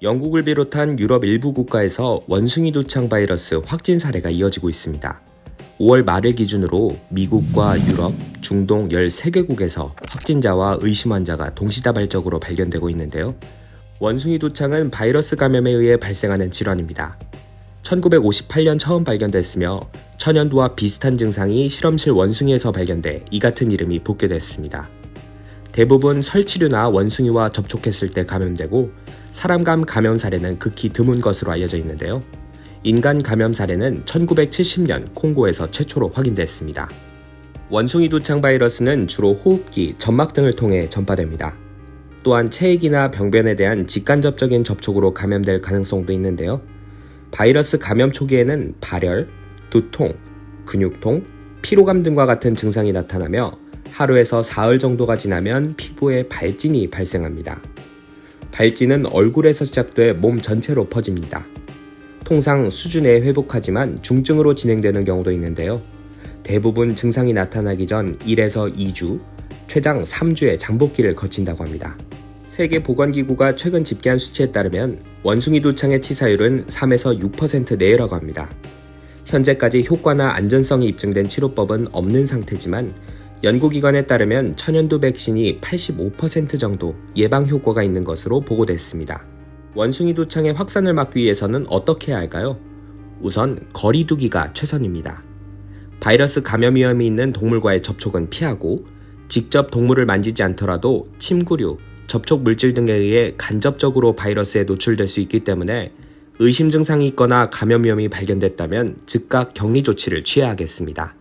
영국을 비롯한 유럽 일부 국가에서 원숭이 도창 바이러스 확진 사례가 이어지고 있습니다. 5월 말을 기준으로 미국과 유럽, 중동 13개국에서 확진자와 의심 환자가 동시다발적으로 발견되고 있는데요. 원숭이 도창은 바이러스 감염에 의해 발생하는 질환입니다. 1958년 처음 발견됐으며 천연두와 비슷한 증상이 실험실 원숭이에서 발견돼 이 같은 이름이 붙게 됐습니다. 대부분 설치류나 원숭이와 접촉했을 때 감염되고 사람 감 감염 사례는 극히 드문 것으로 알려져 있는데요. 인간 감염 사례는 1970년 콩고에서 최초로 확인됐습니다. 원숭이 두창 바이러스는 주로 호흡기, 점막 등을 통해 전파됩니다. 또한 체액이나 병변에 대한 직간접적인 접촉으로 감염될 가능성도 있는데요. 바이러스 감염 초기에는 발열, 두통, 근육통, 피로감 등과 같은 증상이 나타나며 하루에서 사흘 정도가 지나면 피부에 발진이 발생합니다. 발진은 얼굴에서 시작돼 몸 전체로 퍼집니다. 통상 수준에 회복하지만 중증으로 진행되는 경우도 있는데요. 대부분 증상이 나타나기 전 1에서 2주, 최장 3주의 장복기를 거친다고 합니다. 세계보건기구가 최근 집계한 수치에 따르면 원숭이 도창의 치사율은 3에서 6% 내외라고 합니다. 현재까지 효과나 안전성이 입증된 치료법은 없는 상태지만 연구기관에 따르면 천연두 백신이 85% 정도 예방 효과가 있는 것으로 보고됐습니다. 원숭이 도창의 확산을 막기 위해서는 어떻게 해야 할까요? 우선 거리두기가 최선입니다. 바이러스 감염 위험이 있는 동물과의 접촉은 피하고 직접 동물을 만지지 않더라도 침구류, 접촉 물질 등에 의해 간접적으로 바이러스에 노출될 수 있기 때문에 의심 증상이 있거나 감염 위험이 발견됐다면 즉각 격리 조치를 취해야 하겠습니다.